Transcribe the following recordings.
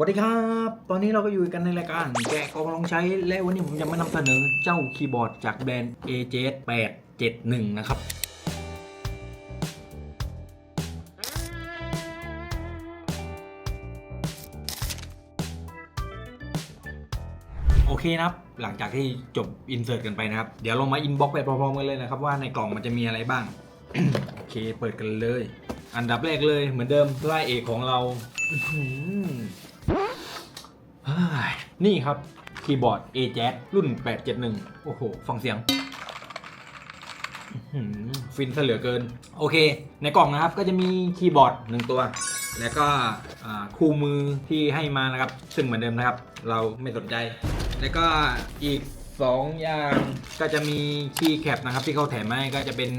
วัสดีครับ ตอนนี้เราก็อยู่กันในรายการแกะกล่องลองใช้ และวันนี้ผมจะมานำเสนอเจ้าคีย์บอร์ดจากแบรนด์ AJ 871 นะครับ โอเคนะครับ หลังจากที่จบอินเสิร์ตกันไปนะครับ เดี๋ยวเรามาอินบ็อกซ์ไปพร้อมๆกันเลยนะครับ ว่าในกล่องมันจะมีอะไรบ้าง โอเค เปิดกันเลย อันดับแรกเลยเหมือนเดิมไล่เอกของเรา นี่ครับคีย์บอร์ด a j a z รุ่น 871 โอ้โห ฟังเสียงฟินซะเหลือเกิน โอเค ในกล่องนะครับก็จะมีคีย์บอร์ดหนึ่งตัว แล้วก็คู่มือที่ให้มานะครับ ซึ่งเหมือนเดิมนะครับ เราไม่สนใจ แล้วก็อีก2อย่างก็จะมีคีย์แคปนะครับที่เขาแถมมาให้ก็จะเป็น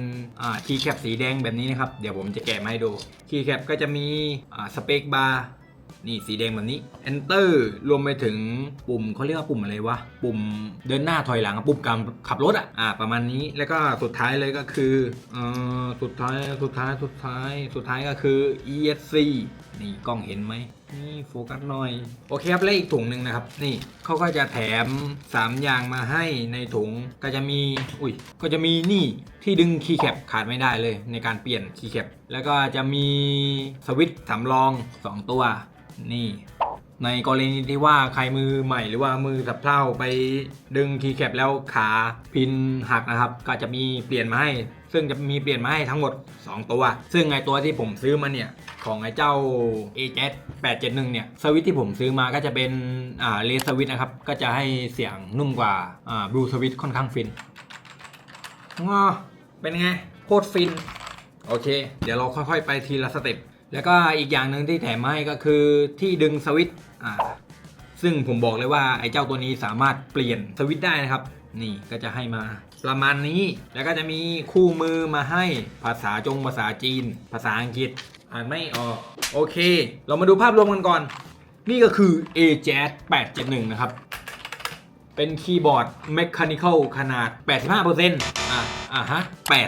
คีย์แคปสีแดงแบบนี้นะครับ เดี๋ยวผมจะแกะมาให้ดูคีย์แคปก็จะมีสเปคบาร์ นี่สีแดงแบบนี้ Enter รวมไปถึงปุ่มเขาเรียกว่าปุ่มอะไรวะ ปุ่มเดินหน้าถอยหลังปุ่มการขับรถอะอ่าประมาณนี้แล้วก็สุดท้ายเลยก็คือเอ่อสุดท้ายสุดท้ายสุดท้ายสุดท้ายก็คือ ESC นี่กล้องเห็นไหมนี่โฟกัสหน่อย โอเคครับ แล้วอีกถุงหนึ่งนะครับ นี่เขาก็จะแถม 3 อย่างมาให้ในถุงก็จะมี อุ้ย ก็จะมีนี่ที่ดึงคีย์แคปขาดไม่ได้เลยในการเปลี่ยนคีย์แคปแล้วก็จะมีสวิตช์สำรอง 2 ตัว นี่ ในกรณีที่ว่าใครมือใหม่หรือว่ามือสับเพร่าไปดึงคีย์แคปแล้วขาพินหักนะครับ ก็จะมีเปลี่ยนมาให้ ซึ่งจะมีเปลี่ยนมาให้ทั้งหมด 2 ตัว ซึ่งไอตัวที่ผมซื้อมาเนี่ยของไอ้เจ้า a j 871 เนี่ย สวิตที่ผมซื้อมาก็จะเป็นอ่าเลสสวิตนะครับ ก็จะให้เสียงนุ่มกว่าอ่าบลูสวิตค่อนข้างฟินงอเป็นไง โคตรฟิน โอเค เดี๋ยวเราค่อยๆ ไปทีละสเต็ป แล้วก็อีกอย่างหนึ่งที่แถมมาให้ก็คือที่ดึงสวิตช์อ่าซึ่งผมบอกเลยว่าไอ้เจ้าตัวนี้สามารถเปลี่ยนสวิตช์ได้นะครับ นี่ก็จะให้มาประมาณนี้แล้วก็จะมีคู่มือมาให้ภาษาจงภาษาจีน ภาษาอังกฤษอ่านไม่ออกโอเค เรามาดูภาพรวมกันก่อน นี่ก็คือ a j a z 871 นะครับ เป็นคีย์บอร์ด Mechanical ขนาด 85%อะ อะฮะ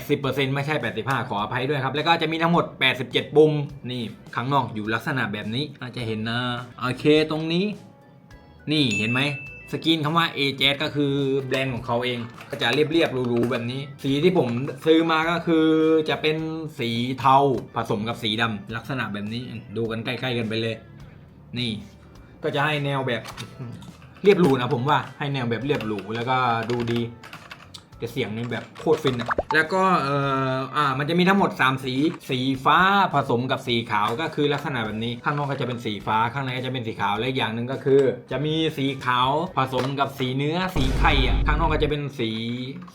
80%ไม่ใช่ 85 ขออภัยด้วยครับ แล้วก็จะมีทั้งหมด 87 ปุ่ม นี่ข้างนอกอยู่ลักษณะแบบนี้น่าจจะเห็นนะ โอเคตรงนี้ นี่เห็นไหมสกรีนคำว่า a j ก็คือแบรนด์ของเขาเอง ก็จะเรียบๆหรูๆแบบนี้ สีที่ผมซื้อมาก็คือจะเป็นสีเทาผสมกับสีดำลักษณะแบบนี้ดูกันใกล้ ๆ กันไปเลย นี่ ก็จะให้แนวแบบเรียบหรูนะผมว่าให้แนวแบบเรียบหรูแล้วก็ดูดี แต่เสียงนี่แบบโคตรฟินอะแล้วก็เอ่ออ่ามันจะมีทั้งหมด 3 สี สีฟ้าผสมกับสีขาวก็คือลักษณะแบบนี้ ข้างนอกก็จะเป็นสีฟ้าข้างในก็จะเป็นสีขาวและอีกอย่างหนึ่งก็คือ จะมีสีขาวผสมกับสีเนื้อสีไข่อะข้างนอกก็จะเป็นสี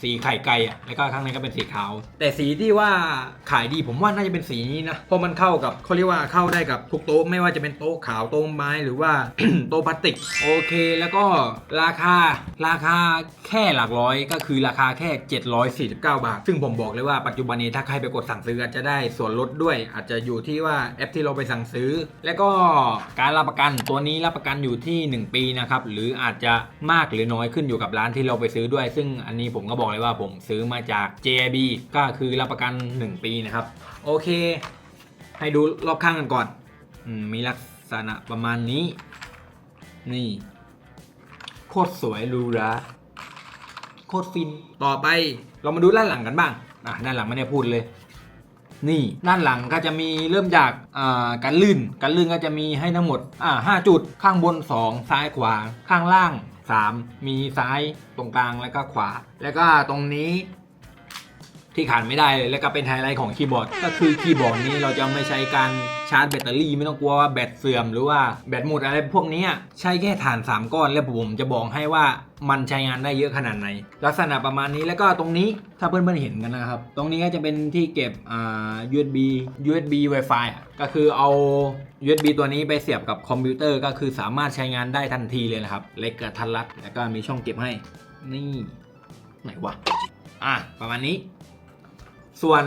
สีไข่ไก่อะแล้วก็ข้างในก็เป็นสีขาว แต่สีที่ว่าขายดีผมว่าน่าจะเป็นสีนี้นะเพราะมันเข้ากับเขาเรียกว่าเข้าได้กับทุกโต๊ะไม่ว่าจะเป็นโต๊ะขาวโต๊ะไม้หรือว่า โต๊ะพลาสติกโอเค แล้วก็ราคาราคาแค่หลักร้อยก็คือราคาแค่ 749 บาท ซึ่งผมบอกเลยว่าปัจจุบันนี้ถ้าใครไปกดสั่งซื้ออาจจะได้ส่วนลดด้วย อาจจะอยู่ที่ว่าแอปที่เราไปสั่งซื้อ แล้วก็การรับประกันตัวนี้รับประกันอยู่ที่ 1 ปีนะครับหรืออาจจะมากหรือน้อยขึ้นอยู่กับร้านที่เราไปซื้อด้วย ซึ่งอันนี้ผมก็บอกเลยว่าผมซื้อมาจาก JB ก็คือรับประกัน 1 ปีนะครับโอเค ให้ดูรอบข้างกันก่อนอมมีลักษณะประมาณนี้ นี่ โคตรสวยรูรา ตรฟิน ต่อไปเรามาดูด้านหลังกันบ้างอะด้านหลังไม่ได้พูดเลย นี่ด้านหลังก็จะมีเริ่มจากอ่าการลื่นการลื่นก็จะมีให้ทั้งหมดอ่าห้าจุดข้างบน 2 ซ้ายขวา ข้างล่าง 3 มีซ้ายตรงกลางแล้วก็ขวา แล้วก็ตรงนี้ ที่ขาดไม่ได้เลยแล้วก็เป็นไฮไลท์ของคีย์บอร์ดก็คือคีย์บอร์ดนี้เราจะไม่ใช้การชาร์จแบตเตอรี่ไม่ต้องกลัวว่าแบตเสื่อมหรือว่าแบตหมดอะไรพวกนี้ใช้แค่ฐาน 3 ก้อนแล้วผมจะบอกให้ว่ามันใช้งานได้เยอะขนาดไหน ลักษณะประมาณนี้แล้วก็ตรงนี้ถ้าเพื่อนๆเห็นกันนะครับ ตรงนี้ก็จะเป็นที่เก็บอ่า USB USB Wi-Fi ก็คือเอา USB ตัวนี้ไปเสียบกับคอมพิวเตอร์ก็คือสามารถใช้งานได้ทันทีเลยนะครับ เล็กกระทัดรัดแล้วก็มีช่องเก็บให้ นี่ไหนวะอะประมาณนี้ ส่วน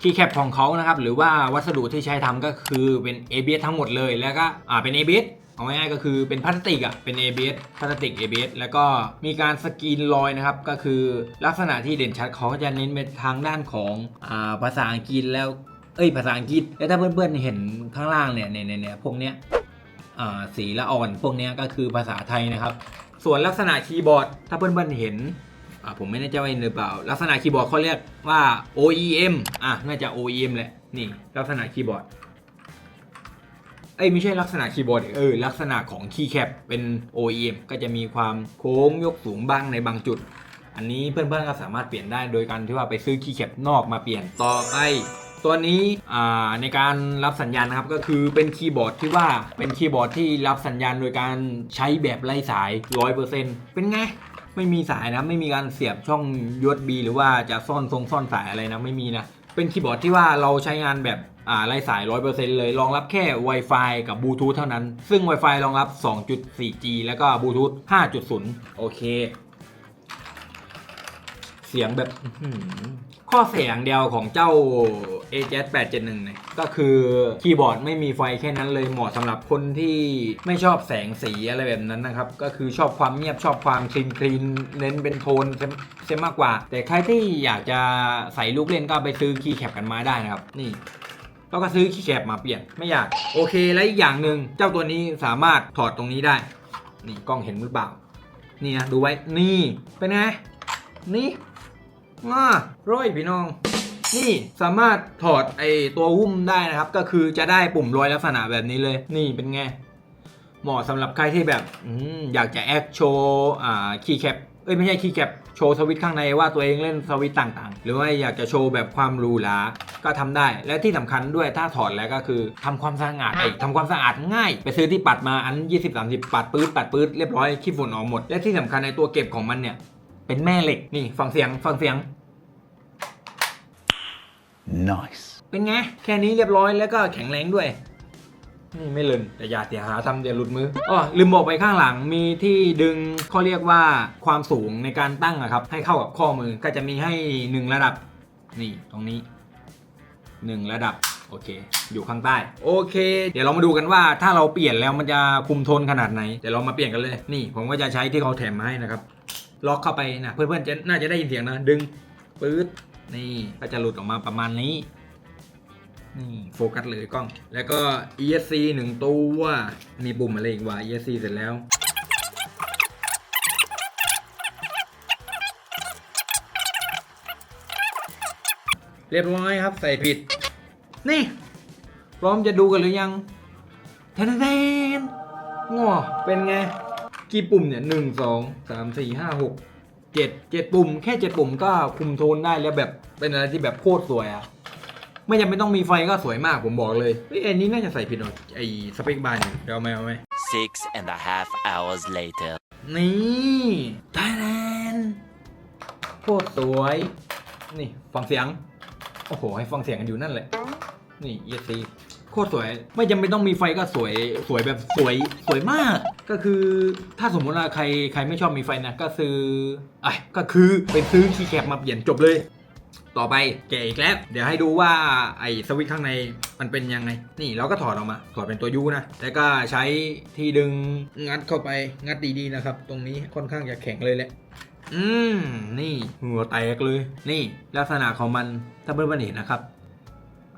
คีย์แคปของเขานะครับ หรือว่าวัสดุที่ใช้ทำก็คือเป็น ABS ทั้งหมดเลย แล้วก็อ่าเป็น ABS เอาง่ายๆก็คือเป็นพลาสติกอะ เป็น ABS พลาสติก ABS แล้วก็มีการสกรีนรอยนะครับ ก็คือลักษณะที่เด่นชัดเขาก็จะเน้นไปทางด้านของอ่าภาษาอังกฤษแล้ว เอ้ย ภาษาอังกฤษ แล้วถ้าเพื่อนๆเห็นข้างล่างเนี่ยเนี่ยเนี่ยพวกเนี้ยสีละอ่อน พวกเนี้ยก็คือภาษาไทยนะครับ ส่วนลักษณะคีย์บอร์ด ถ้าเพื่อนๆเห็น อ่าผมไม่แน่ใจว่าเห็นหรือเปล่า ลักษณะคีย์บอร์ดเขาเรียกว่า OEM อะน่าจะ OEM แหละ นี่ลักษณะคีย์บอร์ด เอ้ยไม่ใช่ลักษณะคีย์บอร์ด เออลักษณะของคีย์แคปเป็น OEM ก็จะมีความโค้งยกสูงบ้างในบางจุด อันนี้เพื่อนๆก็สามารถเปลี่ยนได้โดยการที่ว่าไปซื้อคีย์แคปนอกมาเปลี่ยนต่อไปตัวนี้อ่าในการรับสัญญาณนะครับก็คือเป็นคีย์บอร์ดที่ว่าเป็นคีย์บอร์ดที่รับสัญญาณโดยการใช้แบบไร้สาย 100%เป็นไง ไม่มีสายนะ ไม่มีการเสียบช่อง USB หรือว่าจะซ่อนทรงซ่อนสายอะไรนะ ไม่มีนะ เป็นคีย์บอร์ดที่ว่าเราใช้งานแบบอ่าไร้สาย 100%เลย รองรับแค่ Wi-Fi กับบลูทูธเท่านั้น ซึ่ง Wi-Fi รองรับ 2.4G แล้วก็บลูทูธ5.0 โอเค เสียงแบบ ข้อเสียอย่างเดียวของเจ้า a j 871เนี่ยก็คือคีย์บอร์ดไม่มีไฟแค่นั้นเลยเหมาะสำหรับคนที่ไม่ชอบแสงสีอะไรแบบนั้นนะครับ ก็คือชอบความเงียบชอบความคลีนคลีนเน้นเป็นโทนเซมมากกว่า แต่ใครที่อยากจะใส่ลูกเล่นก็ไปซื้อคีย์แคปกันมาได้นะครับ นี่แล้วก็ซื้อคีย์แคปมาเปลี่ยนไม่อยาก โอเคและอีกอย่างหนึ่งเจ้าตัวนี้สามารถถอดตรงนี้ได้ นี่กล้องเห็นหรือเปล่านี่นะดูไว้นี่เป็นไงนี่ มาร้อยพี่น้องนี่สามารถถอดไอตัวหุ้มได้นะครับ ก็คือจะได้ปุ่มรอยลักษณะแบบนี้เลย นี่เป็นไง เหมาะสำหรับใครที่แบบออยากจะแอคโชว์คีย์แคปเอ้ยไม่ใช่คีย์แคปโชว์สวิตข้างในว่าตัวเองเล่นสวิตต่างๆ หรือว่าอยากจะโชว์แบบความรูหราก็ทำได้ และที่สำคัญด้วยถ้าถอดแล้วก็คือทำความสะอาดไอ้ทำความสะอาดง่าย ไปซื้อที่ปัดมาอัน 20 30 ปัดปื๊ดปัดปื๊ดเรียบร้อยขี้ฝุ่นออกหมด และที่สำคัญในตัวเก็บของมันเนี่ย เป็นแม่เหล็กนี่ฟังเสียงฟังเสียง Nice. เป็นไง แค่นี้เรียบร้อยแล้วก็แข็งแรงด้วย นี่ไม่ลืมแต่อย่าเสียหาทำเดี๋ยวหลุดมืออ๋อลืมบอกไปข้างหลังมีที่ดึงเขาเรียกว่าความสูงในการตั้งอะครับ ให้เข้ากับข้อมือก็จะมีให้หนึ่งระดับ นี่ตรงนี้หนึ่งระดับโอเค อยู่ข้างใต้ โอเค เดี๋ยวเรามาดูกันว่าถ้าเราเปลี่ยนแล้วมันจะคุมโทนขนาดไหน เดี๋ยวเรามาเปลี่ยนกันเลย นี่ผมก็จะใช้ที่เขาแถมมาให้นะครับ ล็อกเข้าไปนะเพื่อนๆจะน่าจะได้ยินเสียงนะ ดึงปื๊ดนี่ก็จะหลุดออกมาประมาณนี้นี่โฟกัสเลยกล้อง แล้วก็ ESC หนึ่งตัวมีปุ่มอะไรอีกวะ ESC เสร็จแล้วเรียบร้อยครับใส่ผิด นี่ พร้อมจะดูกันหรือยังแทนแทนง้อเป็นไง กี่ปุ่มเนี่ยหนึ่งสองสามสี่ห้าหกเจ็ดเจ็ดปุ่ม แค่เจ็ดปุ่มก็คุมโทนได้แล้วแบบเป็นอะไรที่แบบโคตรสวยอะไม่จำเป็นต้องมีไฟก็สวยมากผมบอกเลยเฮ้ยอันนี้น่าจะใส่ผิดหน่อยไอ้สเปคบาร์เนี่ยเดี๋ยวเอาไหมเอาไหม Six and a half hours later. นี่ไทยแลนด์โคตรสวย นี่ฟังเสียง โอ้โห ให้ฟังเสียงกันอยู่นั่นแหละ นี่เอซีโคตรสวย ไม่จำเป็นต้องมีไฟก็สวย สวยแบบสวย สวยมาก ก็คือถ้าสมมติว่าใครใครไม่ชอบมีไฟนะก็ซื้อไอ้ก็คือไปซื้อคีย์แคปมาเปลี่ยนจบเลย ต่อไปแกะอีกแล้ว เดี๋ยวให้ดูว่าไอ้สวิตช์ข้างในมันเป็นยังไง นี่เราก็ถอดออกมา ถอดเป็นตัวยูนะ แล้วก็ใช้ที่ดึงงัดเข้าไปงัดดีๆนะครับ ตรงนี้ค่อนข้างจะแข็งเลยแหละอืมนี่หัวแตกเลย นี่ลักษณะของมันถ้าเพื่อนๆเห็นนะครับ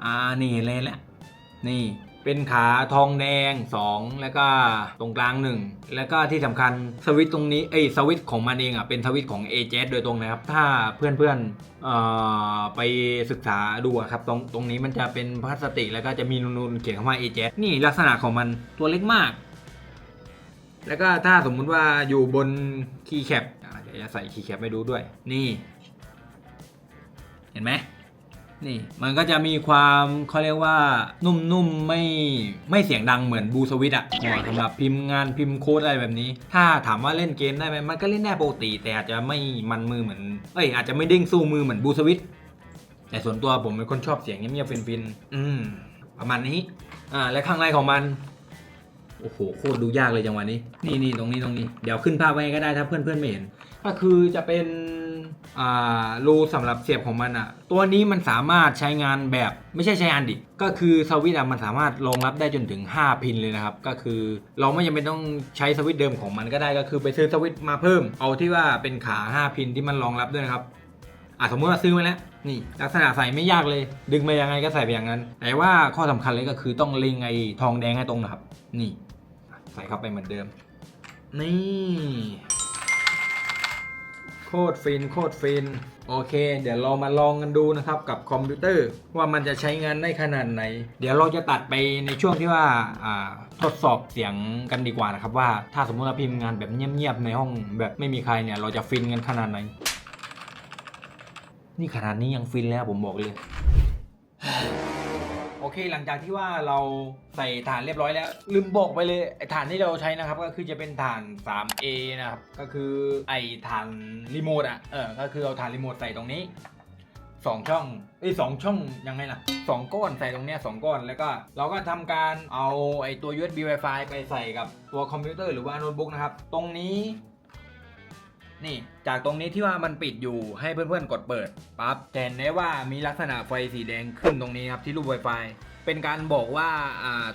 อ่านี่เห็นเลยแหละนี่ เป็นขาทองแดง 2 แล้วก็ตรงกลาง 1 แล้วก็ที่สำคัญสวิตช์ตรงนี้เอ้ยสวิตช์ของมันเองอะเป็นสวิตช์ของ a j โดยตรงนะครับ ถ้าเพื่อนๆเอ่อไปศึกษาดูครับตรงตรงนี้มันจะเป็นพลาสติกแล้วก็จะมีนูนๆเขียนคำว่า a j นี่ลักษณะของมันตัวเล็กมาก แล้วก็ถ้าสมมุติว่าอยู่บนคีย์แคปจะใส่คีย์แคปให้ดูด้วย นี่ เห็นไหม นี่มันก็จะมีความเขาเรียกว่านุ่มๆไม่ไม่เสียงดังเหมือนบูสวิตอะเหมาะสำหรับพิมพ์งานพิมพ์โค้ดอะไรแบบนี้ ถ้าถามว่าเล่นเกมได้ไหมมันก็เล่นได้ปกติ แต่อาจจะไม่มันมือเหมือนเอ้ยอาจจะไม่เด้งสู้มือเหมือนบูสวิตแต่ส่วนตัวผมเป็นคนชอบเสียงเงียบๆฟินๆอืมประมาณนี้อ่าและข้างในของมัน โอ้โหโคตรดูยากเลยจังหวะนี้ นี่นี่ตรงนี้ตรงนี้เดี๋ยวขึ้นภาพไว้ก็ได้ถ้าเพื่อนเพื่อนไม่เห็น ก็คือจะเป็นอ่ารูสำหรับเสียบของมันอะตัวนี้มันสามารถใช้งานแบบไม่ใช่ใช้งานดิก็คือสวิตช์อะมันสามารถรองรับได้จนถึง 5 พินเลยนะครับ ก็คือเราไม่จำเป็นต้องใช้สวิตช์เดิมของมันก็ได้ก็คือไปซื้อสวิตช์มาเพิ่ม เอาที่ว่าเป็นขา 5 พินที่มันรองรับด้วยนะครับอะสมมติว่าซื้อมาแล้วนี่ลักษณะใส่ไม่ยากเลย ดึงมายังไงก็ใส่ไปอย่างนั้น แต่ว่าข้อสำคัญเลยก็คือต้องเล็งไอ้ทองแดงให้ตรงนะครับ นี่ ใส่เข้าไปเหมือนเดิม นี่ โคตรฟินโคตรฟิน โอเค เดี๋ยวเรามาลองกันดูนะครับกับคอมพิวเตอร์ว่ามันจะใช้งานได้ขนาดไหน เดี๋ยวเราจะตัดไปในช่วงที่ว่าอ่าทดสอบเสียงกันดีกว่านะครับ ว่าถ้าสมมติเราพิมพ์งานแบบเงียบๆในห้องแบบไม่มีใครเนี่ยเราจะฟินกันขนาดไหน นี่ขนาดนี้ยังฟินแล้วผมบอกเลย โอเค หลังจากที่ว่าเราใส่ฐานเรียบร้อยแล้ว ลืมบอกไปเลยไอ้ฐานที่เราใช้นะครับ ก็คือจะเป็นฐาน 3A นะครับ ก็คือไอ้ฐานรีโมทอะ เออ ก็คือเอาฐานรีโมทใส่ตรงนี้สองช่องเอ้สองช่องยังไงล่ะสองก้อนใส่ตรงเนี้ยสองก้อนแล้วก็เราก็ทำการเอาไอ้ตัว USB Wi-Fi ไปใส่กับตัวคอมพิวเตอร์หรือว่าโน้ตบุ๊กนะครับ ตรงนี้ นี่ จากตรงนี้ที่ว่ามันปิดอยู่ให้เพื่อนๆกดเปิดปั๊บเห็นได้ว่ามีลักษณะไฟสีแดงขึ้นตรงนี้ครับที่รูป Wi-Fi เป็นการบอกว่า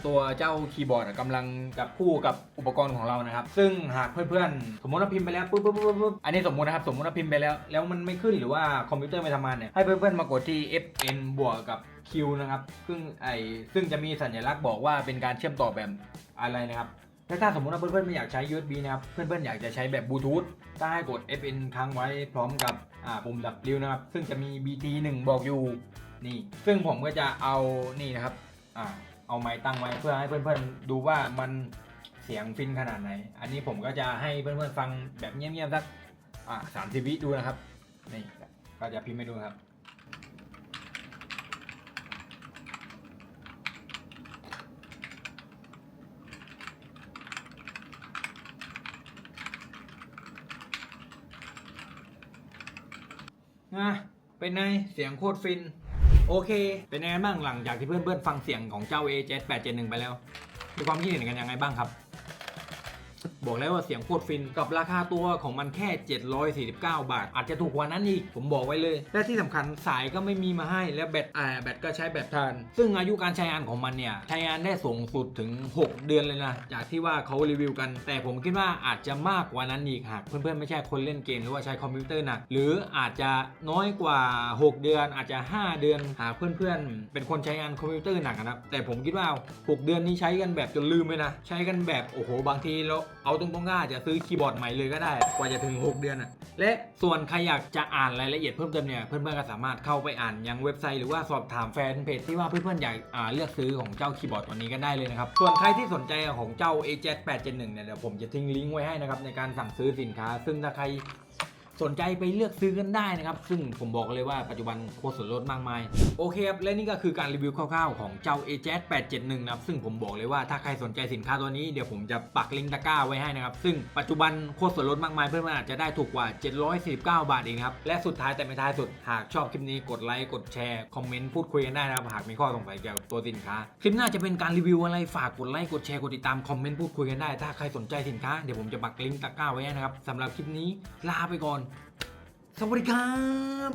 ตัวเจ้าคีย์บอร์ดกำลังกับคู่กับอุปกรณ์ของเรานะครับ ซึ่งหากเพื่อนๆ สมมติว่าพิมพ์ไปแล้วปุ๊บปุ๊บปุ๊บปุ๊บอันนี้สมมตินะครับ สมมติว่าพิมพ์ไปแล้ว แล้วมันไม่ขึ้นหรือว่าคอมพิวเตอร์ไม่ทำงานเนี่ย ให้เพื่อนๆ มากดที่ Fn บวกกับ Q นะครับ ซึ่งไอซึ่งจะมีสัญลักษณ์บอกว่าเป็นการเชื่อมต่อแบบอะไรนะครับ ถ้าถ้าสมมติว่าเพื่อนๆไม่อยากใช้ USB นะครับ เพื่อนๆอยากจะใช้แบบบลูทูธก็ให้กด FN ค้างไว้พร้อมกับอ่าปุ่มดับริ้วนะครับ ซึ่งจะมี BT 1 บอกอยู่นี่ ซึ่งผมก็จะเอานี่นะครับอ่าเอาไม้ตั้งไว้เพื่อให้เพื่อนๆดูว่ามันเสียงฟินขนาดไหน อันนี้ผมก็จะให้เพื่อนๆฟังแบบเงียบๆสักอ่าสามสิบวิดูนะครับ นี่ก็จะพิมพ์ให้ดูครับ นะเป็นไงเสียงโคตรฟิน โอเค เป็นไงบ้างหลังจากที่เพื่อนๆ ฟังเสียงของเจ้า A7 871 ไปแล้วมีความคิดเห็นกันยังไงบ้างครับ บอกแล้วว่าเสียงโคตรฟินกับราคาตัวของมันแค่ 749 บาท อาจจะถูกกว่านั้นอีก ผมบอกไว้เลย และที่สำคัญสายก็ไม่มีมาให้และแบตอ่าแบตก็ใช้แบตทาน ซึ่งอายุการใช้งานของมันเนี่ยใช้งานได้สูงสุดถึง 6 เดือนเลยนะจากที่ว่าเขารีวิวกัน แต่ผมคิดว่าอาจจะมากกว่านั้นอีกหากเพื่อนๆไม่ใช่คนเล่นเกมหรือว่าใช้คอมพิวเตอร์หนักหรืออาจจะน้อยกว่า 6 เดือน อาจจะ 5 เดือนหากเพื่อนๆ เป็นคนใช้งานคอมพิวเตอร์หนักนะครับแต่ผมคิดว่า 6 เดือนนี้ใช้กันแบบจนลืมเลยนะใช้กันแบบโอ้โหบางทีเราเอาตรงๆก็อาจจะซื้อคีย์บอร์ดใหม่เลยก็ได้ กว่าจะถึง 6 เดือนอะ และส่วนใครอยากจะอ่านรายละเอียดเพิ่มเติมเนี่ยเพื่อนๆก็สามารถเข้าไปอ่านยังเว็บไซต์หรือว่าสอบถามแฟนเพจที่ว่าเพื่อนๆอยากเลือกซื้อของเจ้าคีย์บอร์ดตัวนี้ก็ได้เลยนะครับ ส่วนใครที่สนใจของเจ้า a j 8 7 1เนี่ยเดี๋ยวผมจะทิ้งลิงก์ไว้ให้นะครับในการสั่งซื้อสินค้า ซึ่งถ้าใคร สนใจไปเลือกซื้อกันได้นะครับ ซึ่งผมบอกเลยว่าปัจจุบันโคตรส่วนลดมากมาย โอเคครับ และนี่ก็คือการรีวิวคร่าวๆของเจ้า a j 871 นะครับ ซึ่งผมบอกเลยว่าถ้าใครสนใจสินค้าตัวนี้เดี๋ยวผมจะปักลิงก์ตะกร้าไว้ให้นะครับ ซึ่งปัจจุบันโคตรส่วนลดมากมายเพื่อนๆอาจจะได้ถูกกว่า 749 บาทเองครับ และสุดท้ายแต่ไม่ท้ายสุดหากชอบคลิปนี้กดไลค์กดแชร์คอมเมนต์พูดคุยกันได้นะครับหากมีข้อสงสัยเกี่ยวกับตัวสินค้า คลิปหน้าจะเป็นการรีวิวอะไรฝากกดไลค์กดแชร์กดติดตามคอมเมนต์พูดคุยกันได้ ถ้าใครสนใจสินค้าเดี๋ยวผมจะปักลิงก์ตะกร้าไว้นะครับสำหรับคลิปนี้ลาไปก่อน สวัสดีครับ